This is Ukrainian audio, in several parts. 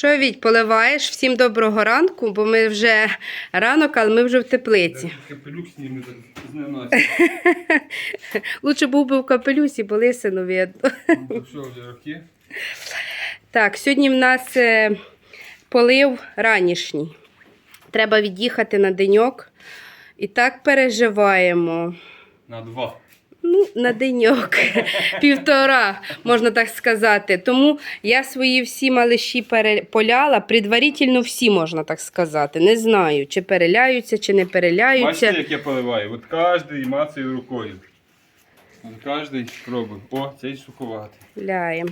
Що, Віть, поливаєш? Всім доброго ранку, бо ми вже ранок, але ми вже в теплиці. Капелюк зніми зненацька. Лучше був би в капелюсі, бо лисину видно. Ну? Так, сьогодні в нас е, полив ранішній. Треба від'їхати на деньок. І так переживаємо. На два. Ну, на деньок. Півтора, можна так сказати. Тому я свої всі малиші переполяла, предварительно всі, можна так сказати. Не знаю, чи переляються, чи не переляються. Бачите, як я поливаю? От кожен мацею рукою. Кожен пробує. О, цей суховатий. Ляємо.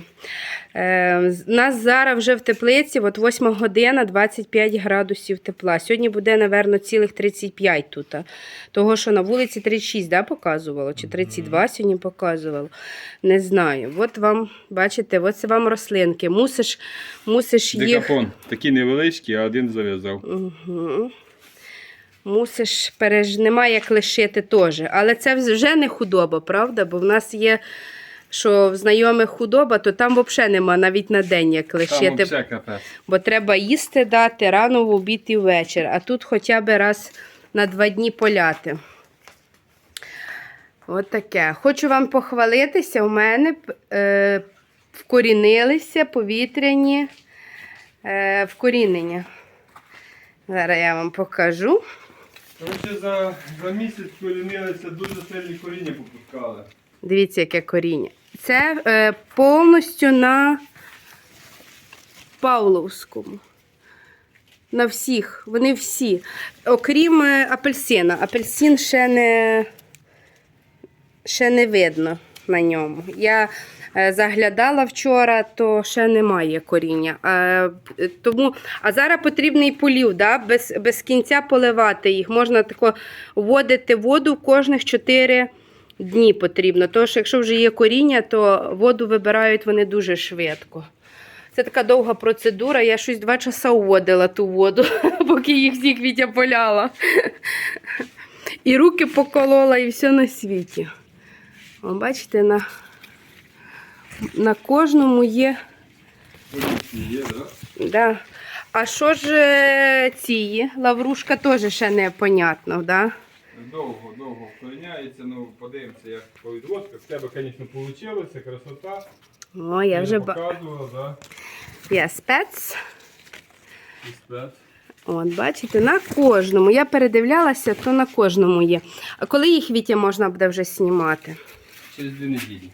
Е, нас зараз вже в теплиці, от 8 година, 25 градусів тепла. Сьогодні буде, напевно, цілих 35 тут. Того, що на вулиці 36, да, показувало? Чи 32 сьогодні показувало? Не знаю. От вам, бачите, от це вам рослинки. Мусиш, мусиш їх. Декапон. Такий невеличкий, а один зав'язав. Угу. Мусиш переж... Немає як лишити теж. Але це вже не худоба, правда? Бо в нас є, що в знайомих худоба, то там взагалі нема навіть на день як лишити. капець. Бо треба їсти дати рано в обід і ввечір. А тут хоча б раз на два дні поляти. От таке. Хочу вам похвалитися. У мене е, вкорінилися повітряні е, вкорінення. Зараз я вам покажу. Коротше, за, за місяць корінилися, дуже сильні коріння попускали. Дивіться, яке коріння. Це е, повністю на Павловському. На всіх. Вони всі. Окрім е, апельсина. Апельсин ще не, ще не видно на ньому. Я е, заглядала вчора, то ще немає коріння. А, е, тому, а зараз потрібний полів, да? без, без кінця поливати їх. Можна тако вводити воду кожних 4 дні потрібно. Що якщо вже є коріння, то воду вибирають вони дуже швидко. Це така довга процедура. Я щось два часа уводила ту воду, поки їх всіх Вітя поляла. І руки поколола, і все на світі. О, бачите, на, на кожному є. Є, так? Да. А що ж е, ці? Лаврушка теж ще непонятно, да? Довго, довго вкоріняється, ну подивимося, як по відводках. В тебе, звісно, вийшло, красота. О, я вже ба... показував, да? Я спец. І спец. От, бачите, на кожному. Я передивлялася, то на кожному є. А коли їх Вітя можна буде вже знімати? Через дві неділі.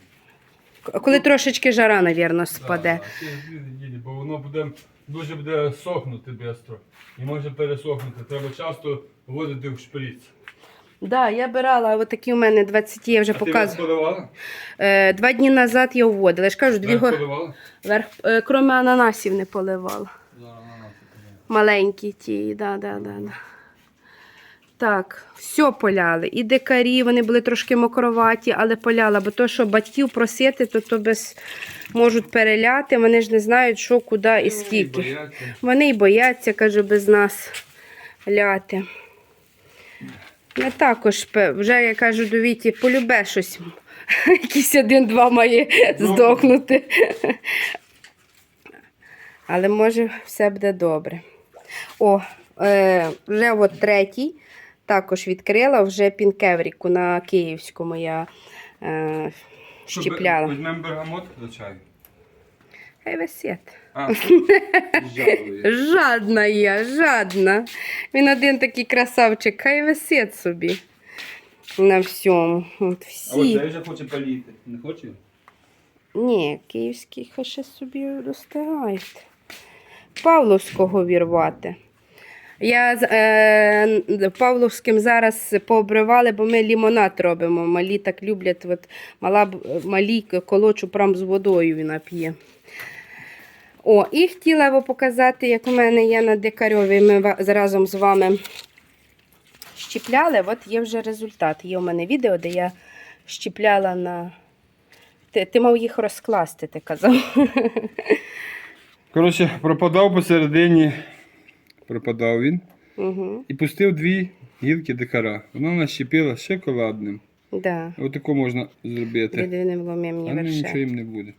Коли трошечки жара, мабуть, спаде. Да, через дві неділі, бо воно буде дуже буде сохнути швидко. І може пересохнути. Треба часто вводити в шприц. Да, я брала, от такі у мене 20 я вже а ти показувала. Е, два дні назад я вводила. Я ж кажу, дві Верх го... поливала? Верх, е, крім ананасів не поливала. Да, поливала. Маленькі ті, да, да, да, да. Так, все поляли. І дикарі, вони були трошки мокроваті, але поляла, бо то, що батьків просити, то, то без можуть переляти, вони ж не знають, що, куди і скільки. Вони й бояться, кажу, без нас ляти. Я також вже я кажу до Віті, полюбе щось. Якийсь один-два має здохнути. Але може все буде добре. О, е, вже от третій. Також відкрила вже пінкевріку на Київському я е, щіпляла. Візьмемо бергамот до чаю. Хай висить. А. Жадна я, жадна. Він один такий красавчик, хай висить собі на всьому. От А всі. оцей вже хоче політи. Не хоче? Ні, київський хай ще собі достигають. Павловського вірвати. Я з- е, Павловським зараз пообривали, бо ми лімонад робимо. Малі так люблять. От, мала, малі колочу прям з водою вона п'є. О, і хотіла вам показати, як у мене є на дикарьові. Ми разом з вами щіпляли. От є вже результат. Є у мене відео, де я щіпляла на. Ти, ти мав їх розкласти, ти казав. Коротше, пропадав посередині. Пропадав він. Угу. І пустив дві гілки дикара. Вона нащепила шоколадним. Да. Отако можна зробити. Єдиним вломі мені А ну, нічого їм не буде.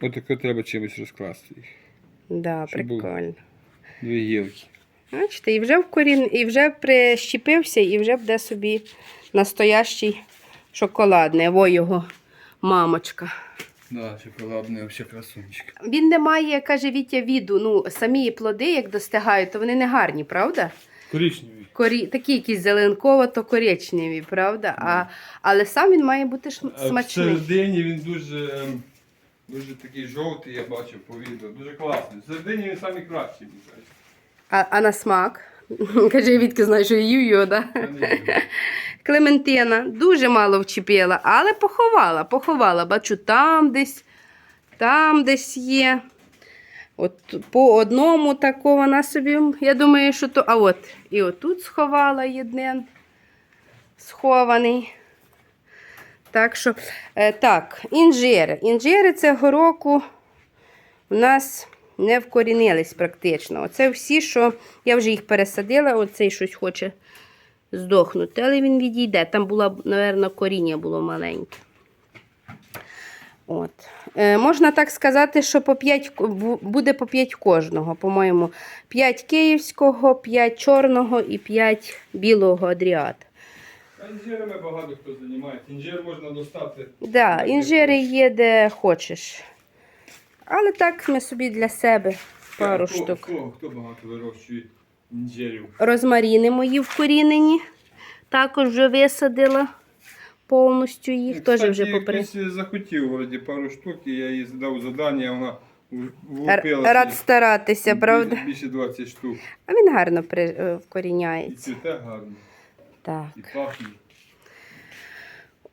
Отако треба чимось розкласти їх. Да, Щоб прикольно. Дві гілки. Бачите, і вже вкорін, і вже прищепився, і вже буде собі настоящий шоколадний. Во його мамочка. Да, шоколадний вообще красунчик. Він не має, каже Вітя, віду. Ну, самі плоди, як достигають, то вони не гарні, правда? Коричневий. Корі... Такі якісь зеленково-то коричневі, правда? А... Але сам він має бути ш... А смачний. Всередині він дуже, ем, дуже такий жовтий, я бачив по відео. Дуже класний. Всередині він самий кращий, мені здається. А, а на смак? Каже, Вітки, знаєш, що їю його, да? Клементина дуже мало вчепила, але поховала, поховала. Бачу, там десь, там десь є. От по одному тако вона собі, я думаю, що то. А от, і отут сховала єднен схований. Так що, е, так, інжири. Інжири цього року у нас не вкорінились практично. Оце всі, що я вже їх пересадила, оцей щось хоче здохнути, але він відійде. Там було, мабуть, коріння було маленьке. От. Е, можна так сказати, що по 5, буде по 5 кожного. По-моєму, 5 київського, 5 чорного і 5 білого адріата. А інжирами багато хто займається. Інжир можна достати. Да, інжири є де хочеш. Але так ми собі для себе пару хто, штук. Хто, хто багато вирощує інжирів? Розмаріни мої вкорінені. Також вже висадила повністю їх. Теж вже попри. хтось захотів вроді пару штук, і я їй дав завдання, вона в- Р- влупилася. Рад старатися, правда? Більше 20 штук. А він гарно при, е, І вкоріняється. цвіте гарно, Так. і пахне.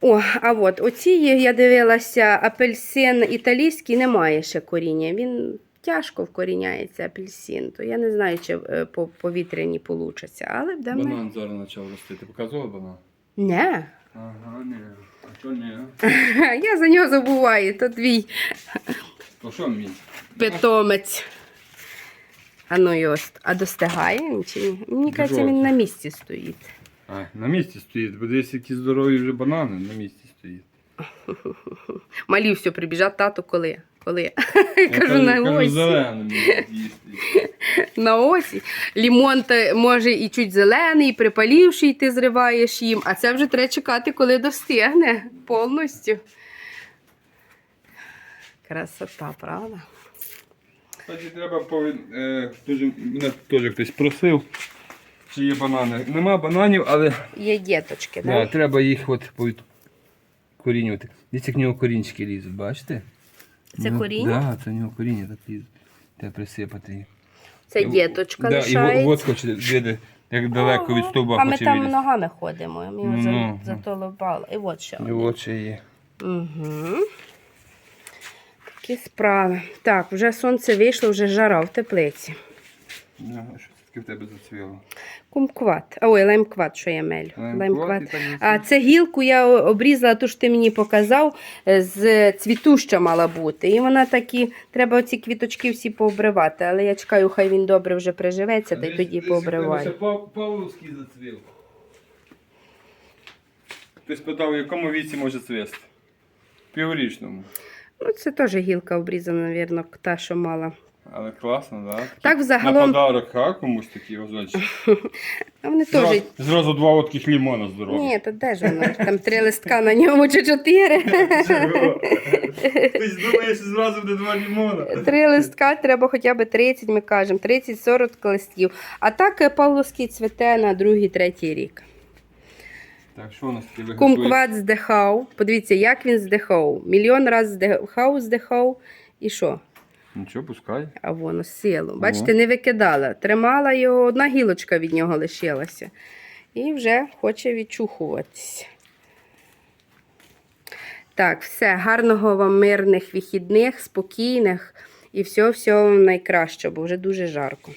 О, а от оці я дивилася, апельсин італійський немає ще коріння. Він тяжко вкоріняється апельсин. То я не знаю, чи е, по повітряні получаться. Але будемо. Банан зараз почав рости. Ти показував банан? Не. Ага, не. А що не? Я за нього забуваю, то твій То що мій? питомець. А ну і. А достигає він чи ні? Мені кажеться, він на місці стоїть. А, на місці стоїть, бо десь які здорові вже банани на місці стоїть. Малі все прибіжать, тато, коли? Коли? Кажу, на осінь. На осінь. Лімон може і чуть зелений, і припалівший, ти зриваєш їм, а це вже треба чекати, коли достигне повністю. Красота, правда? Кстати, треба повід... е, дуже, мене теж хтось просив, чи є банани. Нема бананів, але Є діточки, да, да? треба їх от повідкорінювати. Дивіться, як в нього корінчики лізуть, бачите? Це Ну, коріння? Так, да, це в нього коріння так. Треба присипати їх. Це діточка да, лишається. І от хоче, види, як далеко від стовба А ми там вилізти. ногами ходимо, ми його Ну, за. І от ще. І от ще є. Угу. Такі справи. Так, вже сонце вийшло, вже жара в теплиці. Да, таке в тебе зацвіло? Кумкват. А, Ой, лаймкват, що я мелю. Лаймкват А це гілку я обрізала, ту що ти мені показав, е, з цвітуща мала бути. І вона такі, треба оці квіточки всі пообривати. Але я чекаю, хай він добре вже приживеться, та й тоді пообриваю. Павловський зацвів. Хтось питав, в якому віці може цвісти? Піврічному. Ну, це теж гілка обрізана, мабуть, та, що мала. Але класно, так? Да? Так, На взагалом, подарок, а комусь такі озочі. а вони теж. Зразу, два таких лімона здорові. Ні, то де ж воно? Там три листка на ньому чи чотири. Ти думаєш, що зразу буде два лімона. Три листка треба хоча б 30, ми кажемо, 30-40 листків. А так е, Павловський цвете на другий, третій рік. Так, що у нас таке? Кумкват здихав. Подивіться, як він здихав. Мільйон раз здихав, здихав. І що? Нічого, пускай. А воно силу. Бачите, не викидала. Тримала його, одна гілочка від нього лишилася. І вже хоче відчухуватися. Так, все. Гарного вам мирних вихідних, спокійних і всього-всього найкращого, бо вже дуже жарко.